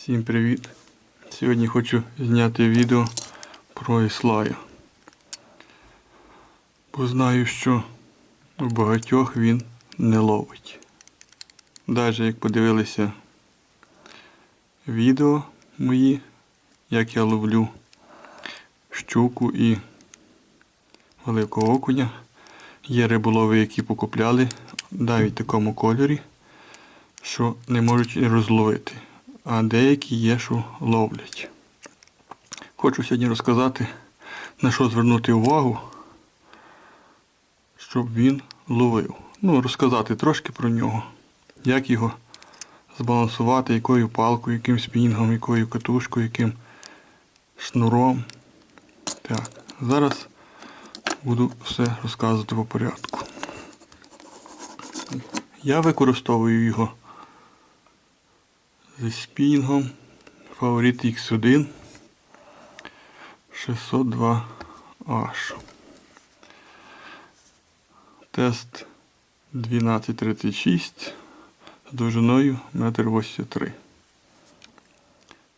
Всім привіт! Сьогодні хочу зняти відео про Іслая. Бо знаю, що у багатьох він не ловить. Навіть як подивилися відео мої, як я ловлю щуку і великого окуня. Є риболови, які покупляли навіть в такому кольорі, що не можуть розловити. А деякі є, що ловлять. Хочу сьогодні розказати, на що звернути увагу, щоб він ловив. Ну, розказати трошки про нього, як його збалансувати, якою палкою, яким спінгом, якою катушкою, яким шнуром. Так, зараз буду все розказувати по порядку. Я використовую його зі спінгом Фаворит X1 602H. Тест 1236 з довжиною 1,83 м.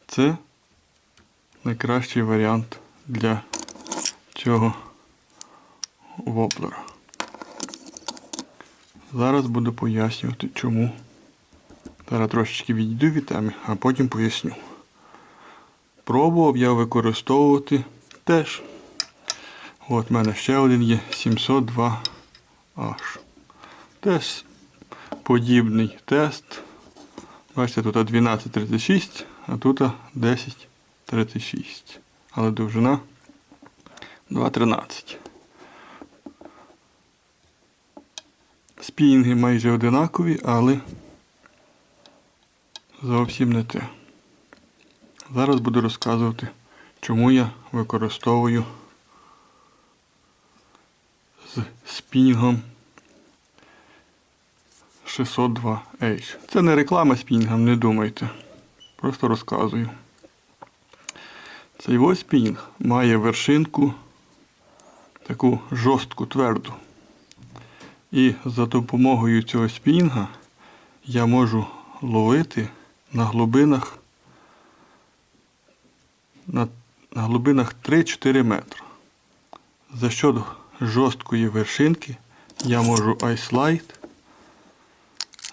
Це найкращий варіант для цього воблера. Зараз буду пояснювати, чому. Зараз трошечки відійду від а потім поясню. Пробував я використовувати теж. От в мене ще один є 702H. Теж подібний тест. Бачите, тут 1236, а тут 1036. Але довжина 2,13. Спінги майже одинакові, але зовсім не те. Зараз буду розказувати, чому я використовую з спінгом 602H. Це не реклама спінгам, не думайте. Просто розказую. Цей ось спінг має вершинку таку жорстку, тверду. І за допомогою цього спінга я можу ловити на глибинах на, на глибинах 3-4 метри. За счет жорсткої вершинки я можу айслайд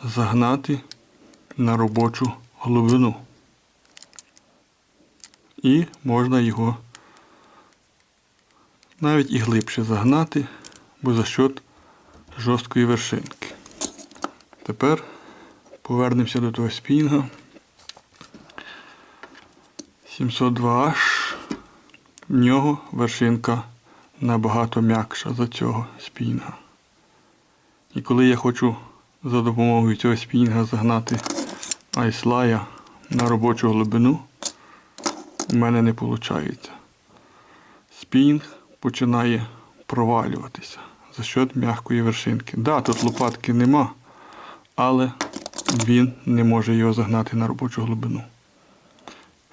загнати на робочу глибину. І можна його навіть і глибше загнати, бо за счет жорсткої вершинки. Тепер повернемося до того спінга. 702H. В нього вершинка набагато м'якша за цього спінга. І коли я хочу за допомогою цього спінга загнати айслая на робочу глибину, у мене не виходить. Спінг починає провалюватися за счет м'якої вершинки. Да, тут лопатки нема, але він не може його загнати на робочу глибину.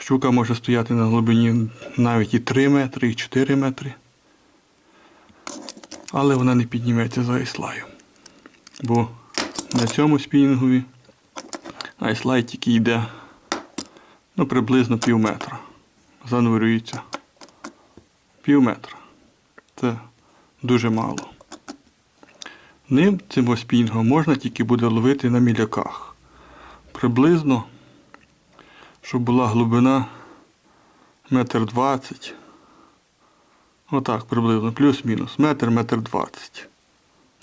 Щука може стояти на глибині навіть і 3 метри, і 4 метри. Але вона не підніметься за айслаю. Бо на цьому спінінгові айслай тільки йде ну, приблизно пів метра. Занурюється пів метра. Це дуже мало. Ним цим спінгом можна тільки буде ловити на міляках. Приблизно, щоб була глибина метр двадцять. Отак приблизно, плюс-мінус, метр, метр двадцять.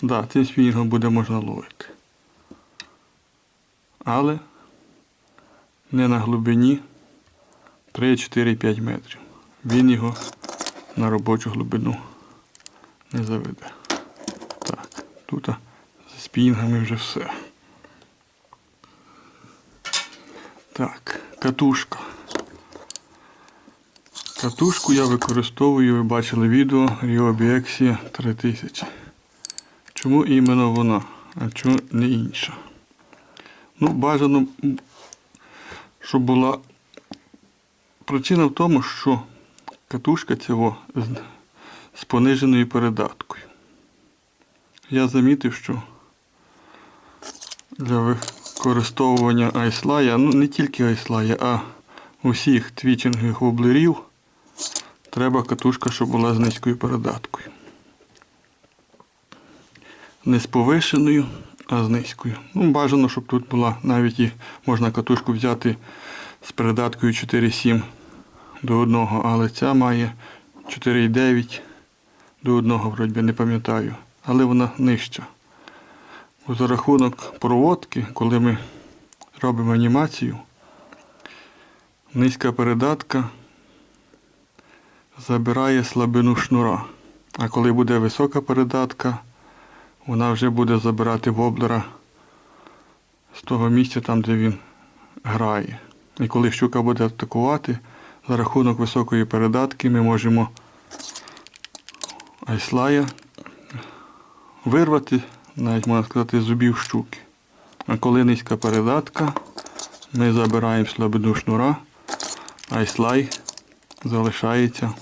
Да, цим спінгом буде можна ловити. Але не на глибині 3-4-5 метрів. Він його на робочу глибину не заведе. Так, тут з спінгами вже все. Так, катушка. Катушку я використовую, ви бачили відео Rio Biexia 3000. Чому іменно вона, а чому не інша? Ну, бажано, щоб була причина в тому, що катушка цього з, з пониженою передаткою. Я замітив, що для використовування айслая, ну не тільки айслая, а усіх твічингових воблерів треба катушка, щоб була з низькою передаткою. Не з повишеною, а з низькою. Ну, бажано, щоб тут була навіть і можна катушку взяти з передаткою 4,7 до 1, але ця має 4,9 до 1, вроді не пам'ятаю. Але вона нижча. За рахунок проводки, коли ми робимо анімацію, низька передатка забирає слабину шнура. А коли буде висока передатка, вона вже буде забирати воблера з того місця, там, де він грає. І коли щука буде атакувати, за рахунок високої передатки ми можемо айслая вирвати, навіть можна сказати, зубів щуки. А коли низька передатка, ми забираємо слабину шнура, айслай залишається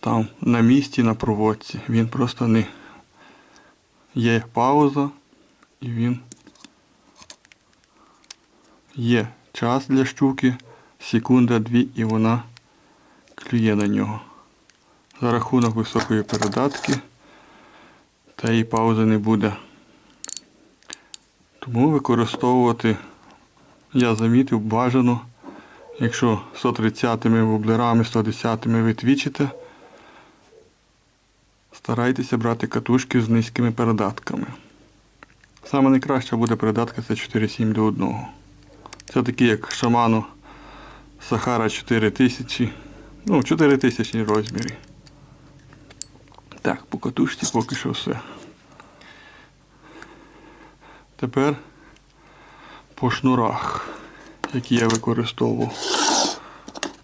там на місці на проводці. Він просто не є пауза і він є час для щуки, секунда-дві, і вона клює на нього. За рахунок високої передатки тієї паузи не буде. Тому використовувати, я замітив, бажано, якщо 130-ми воблерами, 110-ми ви твічите, старайтеся брати катушки з низькими передатками. Саме найкраща буде передатка це 4,7 до 1. Це такі як шаману Сахара 4000. Ну, 4000 розмірі. Так, по катушці поки що все. Тепер по шнурах, які я використовував.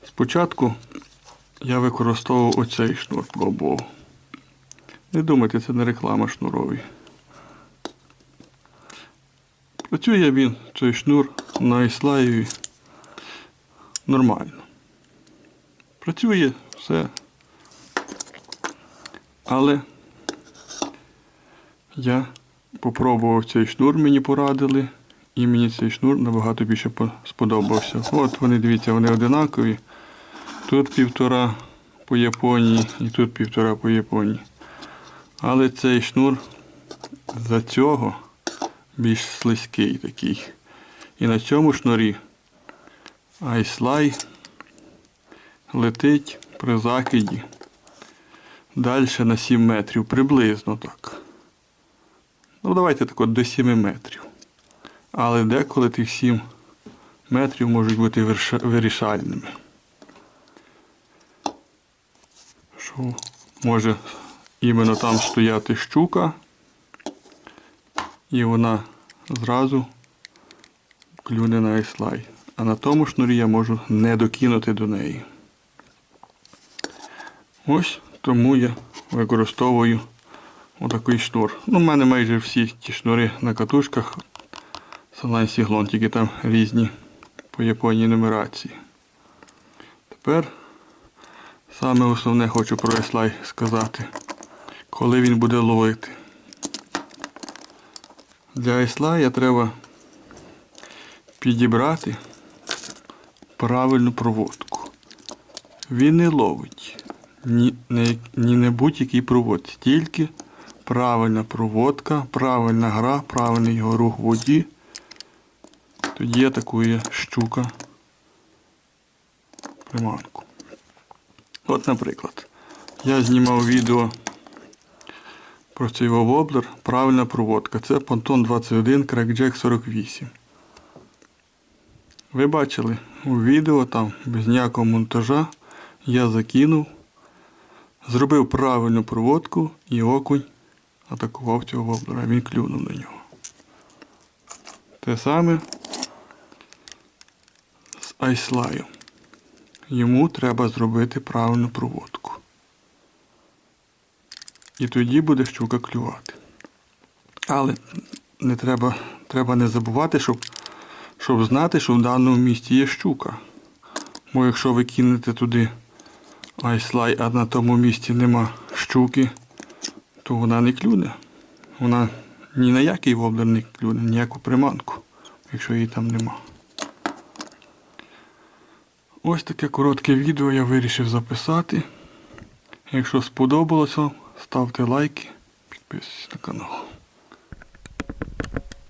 Спочатку я використовував оцей шнур пробував. Не думайте, це не реклама шнурові. Працює він, цей шнур на іслаєві нормально. Працює все. Але я попробував цей шнур, мені порадили, і мені цей шнур набагато більше сподобався. От вони, дивіться, вони одинакові. Тут півтора по Японії і тут півтора по Японії. Але цей шнур за цього більш слизький такий. І на цьому шнурі айслай летить при закиді далі на 7 метрів, приблизно так. Ну, давайте так от до 7 метрів. Але деколи тих 7 метрів можуть бути вирішальними. Що може іменно там стояти щука, і вона зразу клюне на айслай. А на тому шнурі я можу не докинути до неї. Ось тому я використовую отакий шнур. Ну, в мене майже всі ті шнури на катушках Салайн Сіглон, тільки там різні по Японії нумерації. Тепер саме основне хочу про айслай сказати. Коли він буде ловити. Для айслая треба підібрати правильну проводку. Він не ловить ні, не, ні на будь-якій проводці, тільки правильна проводка, правильна гра, правильний його рух в воді. Тоді атакує щука приманку. От, наприклад, я знімав відео про цей воблер, правильна проводка. Це понтон 21 Crackjack 48. Ви бачили у відео там без ніякого монтажа я закинув, зробив правильну проводку і окунь атакував цього воблера. Він клюнув на нього. Те саме з айслаю. Йому треба зробити правильну проводку. І тоді буде щука клювати. Але не треба, треба не забувати, щоб, щоб знати, що в даному місці є щука. Бо якщо ви кинете туди айслай, а на тому місці нема щуки, то вона не клюне. Вона ні на який воблер не клюне, ніяку приманку, якщо її там нема. Ось таке коротке відео я вирішив записати. Якщо сподобалось вам, ставте лайки, підписуйтесь на канал.